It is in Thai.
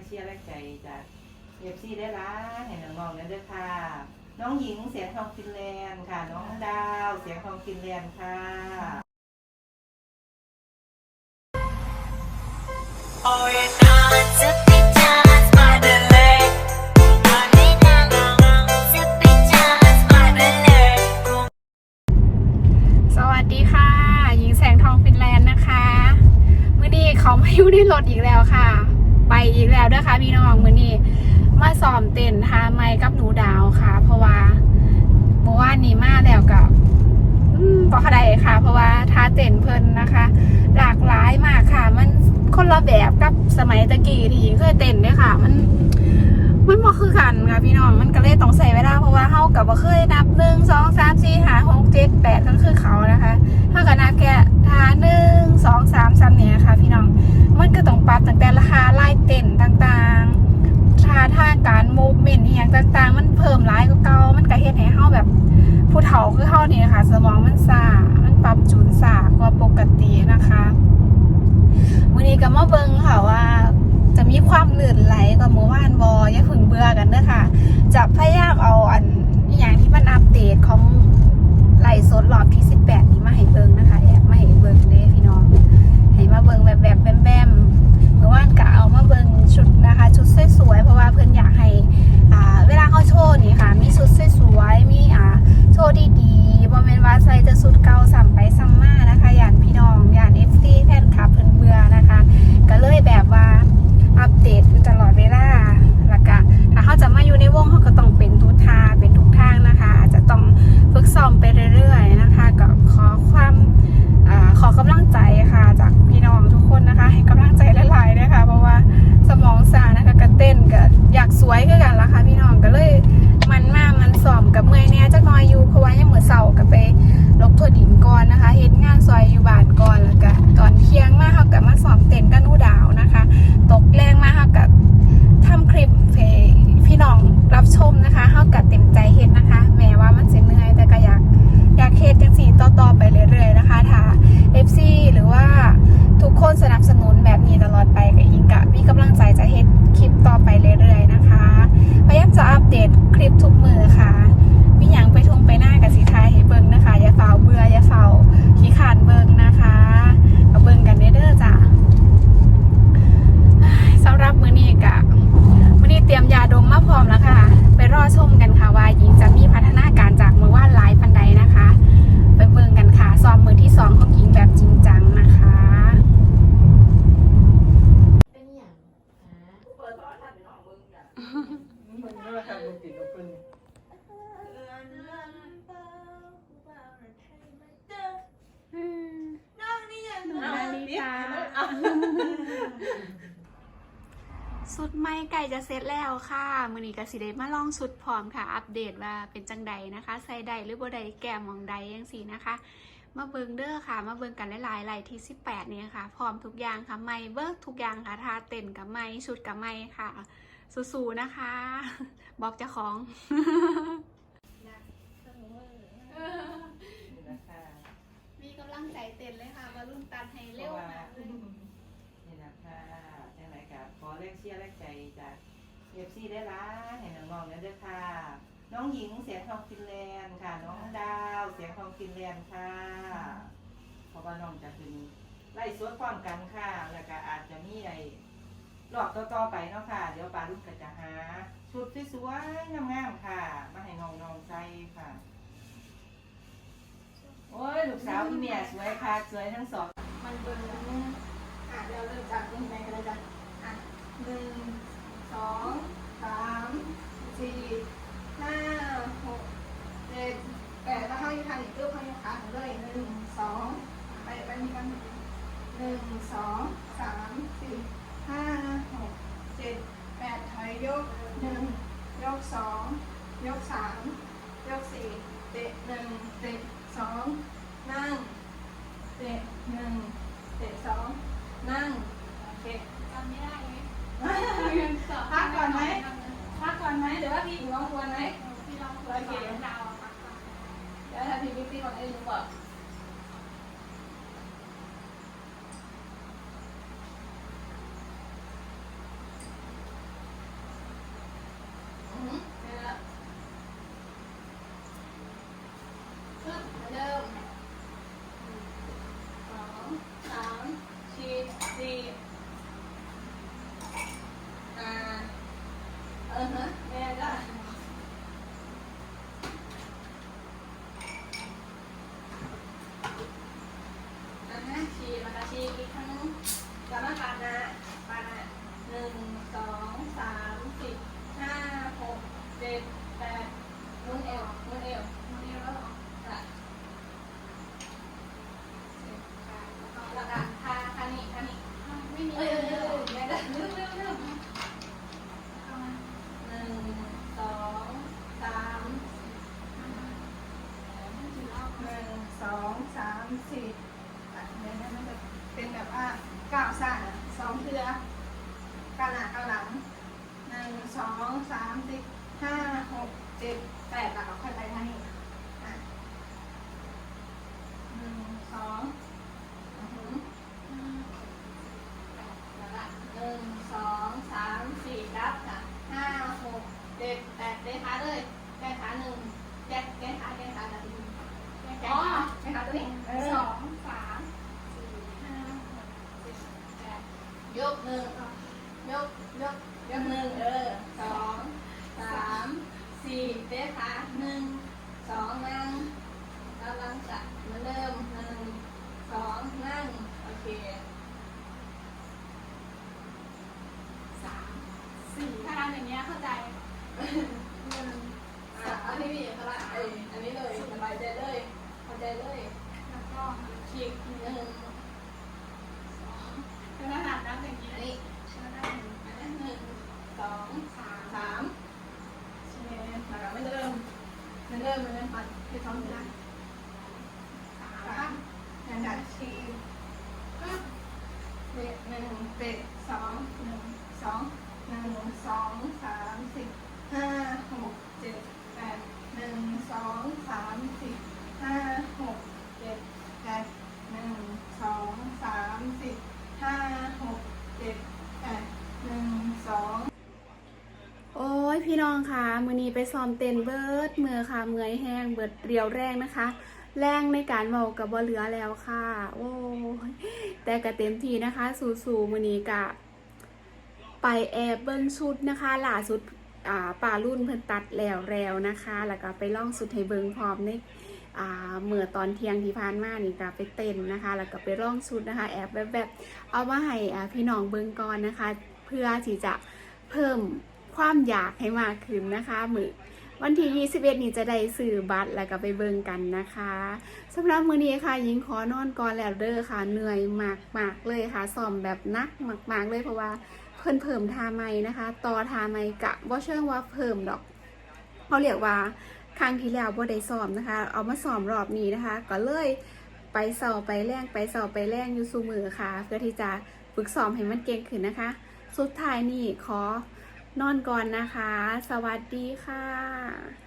งเชียร์แรงใจจากเอฟซีได้ร้ายให้น้องๆนั่นเด้อค่ะ น้องหญิงเสียงทองฟินแลนด์ค่ะ น้องดาวเสียงทองฟินแลนด์ค่ะ Or not เด้วยค่ะพี่น้องมือนี้มาซ้อมเต้นทาไม้กับหนูดาวค่ะ เพราะว่าเมื่อวานนี้มาแล้วกับอืมบอกอะไรค่ะ เพราะว่าทาเต้นเพิ่นนะคะ หลากหลายมากค่ะ มันคนละแบบกับสมัยตะกี้ที่เคยเต้นด้วยค่ะ มันมันบ่คือกันค่ะพี่น้องมันก็เลยต้องใส่เวลาเพราะว่าเฮากับบ่เคยนับหนึ่งสองสามสี่ห้าหกเจ็ดแปดก็คือเขานะคะเฮาก็นับแค่ทาหนึ่งสองสามสามเนี่ยค่ะ พี่น้องมันก็ต้องปรับตั้งแต่ราคาลายเต้นต่างๆ ทางการมูฟเมนต์อหย่างต่างๆ มันเพิ่มหลายกว่าเก่ามันก็เฮ็ดให้เฮาแบบ ผู้เฒ่าคือเฮานี่นะคะสมองมันซ่ามันปรับจูนซ่ากว่าปกตินะคะวันนี้ก็มาเบิ่งค่ะว่า จะมีความลื่นไหลกว่าเมื่อวานบออย่าพึ่งเบื่อกันเด้อค่ะ จะพยายามเอาอันอย่างที่มันอัปเดตของไล่สดรอบที่ 18 นี้มาให้เบิ่งนะคะแอบมาให้เบิ่งเด้พี่น้องให้มาเบิ่งแบบแบบแบมๆเมื่อวานก็เอามาเบิ่งชุดนะคะ ชุดสวยๆ เพื่อนอยากให้เวลาเขาโชว์นี่ค่ะ มีชุดสวยๆมีโชว์ดีๆ ลิปต่อไปเรื่อยๆนะคะ พยายามจะอัปเดตคลิปทุกมือค่ะ มีหยังไปทงไปหน้ากับสีทายให้เบิ่งนะคะ อย่าเฝ้าเบื่ออย่าเฝ้าขี้ขานเบิ่งนะคะก็เบิ่งกันเด้อจ้ะ สำหรับมื้อนี้กะมื้อนี้เตรียมยาดมมาพร้อมแล้วค่ะ ไปรอชมกันค่ะว่าหญิงจะมีพัฒนาการจากเมื่อวานหลายปันใดนะคะ ไปเบิ่งกันค่ะซ้อมมือที่สองของหญิงแบบจริงจังนะคะ เป็นอย่างฮะ เปิดโทรทัศน์ให้น้องเบิ่งจ้ะเบิ่งโทรทัศน์เบิ่งติดกับเพิ่น นาฬิกา สุดไม่ไก่จะเสร็จแล้วค่ะ มือนี้ก็สิได้มาลองสุดพร้อมค่ะ อัปเดตว่าเป็นจังใดนะคะ ใส่ใดหรือบ่ใดแก้มองใดยังสีนะคะ มาเบิงเด้อค่ะ มาเบิงกันหลายๆไลายที่18เนี่ยค่ะ พร้อมทุกอย่างค่ะ ไม่เบิกทุกอย่างค่ะทาเต้นกับไม่ชุดกับไม่ค่ะ สู้ๆนะคะ บอกเจ้าของนี่แหละค่ะมีกำลังใจเต้นเลยค่ะมารุ่นตันให้เร็วมากเลย นี่แหละค่ะจังไรกับขอแรง เชียร์แรงใจจากเอฟซีได้ร้ายให้น้องๆนั่นเด้อค่ะ น้องหญิงเสียงทองฟินแลนด์ค่ะ น้องดาวเสียงทองฟินแลนด์ค่ะเพราะว่าน้องจะเป็นไล่สวดความกันค่ะ แล้วก็อาจจะมีไอ้รอบต่อๆไปเนาะค่ะ เดี๋ยวปารุ่นก็จะหา ชุดสวยๆงามๆค่ะ มาให้น้องๆใส่ค่ะ โอ้ยลูกสาวพี่เมียสวยค่ะ สวยทั้งสองมันเบิงอะเดี๋ยวเริ่มจากนี่ไหนกันเลยจ้ะ หนึ่งสองสามสี่ห้าหกเจ็ดแปดแล้วเข้าอยู่ทางอีกรูปเข้าอยู่ขาเลยหนึ่งสองไปไปนี่กันหนึ่งสองสามสี่ห้าหกเจ็ดแปดถอยยกหนึ่งยกสองยกสามยกสี่เตะหนึ่งเตะสองนั่งเตะหนึ่ง ที่เราได้รู้ว่าสี่ มีมีทั้งกรรมปานะปานะหนึ่งสองสามสี่ห้าหกเจ็ดแปดมุนเอวมุนเอวมุนเอวแล้วออจ็ดแล้วก็หลักฐานาณิทานิไม่ ดแปดแล้วก็ค่อยไปทางนี้อะหนึ่งสองอือหือแล้วละหนึ่งสองสามสี่รับค่ะห้าหกเจ็ดแปดได้ขาเลยได้ขาหนึ่งแก้แก้ขาแก้ขาแบบนี้แก้ขาแก้ขาตัวนี้สองสามสี่ห้าหกเจ็ดแปดยกหนึ่งยกยกยกหนึ่งเออสองสาม สี่เด้ขาหนึ่งสองนั่งแล้วลังจะเหมือนเดิมหนึ่งสองนั่งโอเคสามสี่ถ้าทำอย่างเงี้ยเข้าใจหนึ่งอะเอาที่พี่เขาละเอ้ยอันนี้เลยสบายใจเลยเข้าใจเลยแล้วก็ฉีกหนึ่งสองคือถ้าหนักนับอย่างนี้ อันนี้ แล้วได้หนึ่ง อันนี้หนึ่งสอง สาม สาม เจ็ด มาแล้วไม่เริ่มไม่เริ่มไม่เริ่มปัด คือท้องนะสามนั่นแหละสี่ปึ๊บ เจ็ดหนึ่ง เจ็ดสองหนึ่งสองหนึ่งสองสามสี่ห้าหกเจ็ดแปดหนึ่งสองสามสี่ห้าหกเจ็ดแปดหนึ่งสองสามสี่ห้าหกเจ็ดแปดหนึ่งสอง โอ้ยพี่น้องค่ะ มือนี้ไปซ้อมเต้นเบิร์ดมือค่ะเมื่อยแห้งเบิดเรียวแรงนะคะ แรงในการเมากับบ่เหลือแล้วค่ะ โอ้แต่ก็เต็มทีนะคะ สู่ๆมือนี้กะไปแอบเบิ้งชุดนะคะล่าสุดอ่าป่ารุ่นเพิ่นตัดแล้วแล้วนะคะ แล้วก็ไปล่องสุดให้เบิงพร้อมในอ่าเมื่อตอนเที่ยงที่ผ่านมานี่ก็ไปเต้นนะคะ แล้วก็ไปล่องชุดนะคะ แอบแบบแบบเอามาให้อ่าพี่น้องเบิ้งก่อนนะคะ เพื่อที่จะเพิ่ม ความอยากให้มากขึ้นนะคะมือวันที่21นี้จะได้ซื้อบัตรแล้วก็ไปเบิ่งกันนะคะสำหรับมื้อนี้ค่ะยิงขอนอนก่อนแล้วเด้อค่ะ เหนื่อยมากๆเลยค่ะซ้อมแบบหนักมาก ๆ เลยเพราะว่าเพิ่นเพิ่มทาไม้นะคะ ต่อทาไม้กะบ่เชิงว่าเพิ่มดอกเขาเรียกว่าครั้งที่แล้วบ่ได้ซ้อมนะคะ เอามาซ้อมรอบนี้นะคะ ก็เลยไปเสาไปแรงไปเสาไปแรงอยู่สู่มือค่ะ เพื่อที่จะฝึกซ้อมให้มันเก่งขึ้นนะคะ สุดท้ายนี่ขอ นอนก่อนนะคะ สวัสดีค่ะ